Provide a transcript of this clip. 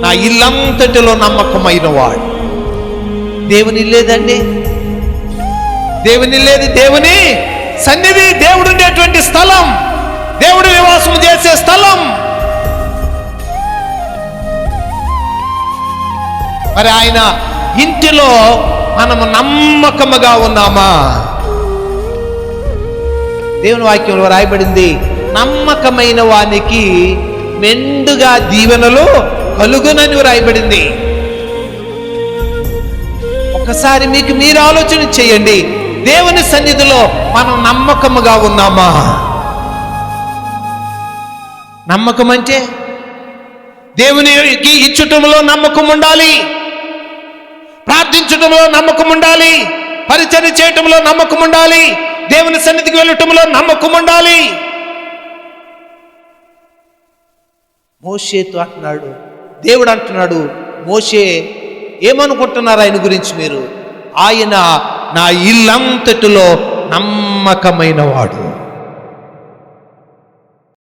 నా ఇల్లంతటిలో నమ్మకమైన వాడు దేవుని లేదండి దేవుని లేదు దేవుని సన్నిధి దేవుడు ఉండేటువంటి స్థలం. దేవుడు నివాసం చేసే స్థలం. మరి ఆయన ఇంటిలో మనము నమ్మకముగా ఉన్నామా? దేవుని వాక్యంలో రాయబడింది నమ్మకమైన వానికి మెండుగా దీవెనలు కలుగునని వ్రాయబడింది. ఒకసారి మీకు మీరు ఆలోచన చేయండి. దేవుని సన్నిధిలో మనం నమ్మకముగా ఉన్నామా? నమ్మకం అంటే దేవునికి ఇచ్చుటంలో నమ్మకం ఉండాలి. ప్రార్థించటంలో నమ్మకం ఉండాలి. పరిచయం చేయటంలో నమ్మకం ఉండాలి. దేవుని సన్నిధికి వెళ్ళటంలో నమ్మకం ఉండాలి. మోషేతో అంటున్నాడు దేవుడు అంటున్నాడు మోషే ఏమనుకుంటున్నారు ఆయన గురించి మీరు? ఆయన నా ఇల్లంతటిలో నమ్మకమైన వాడు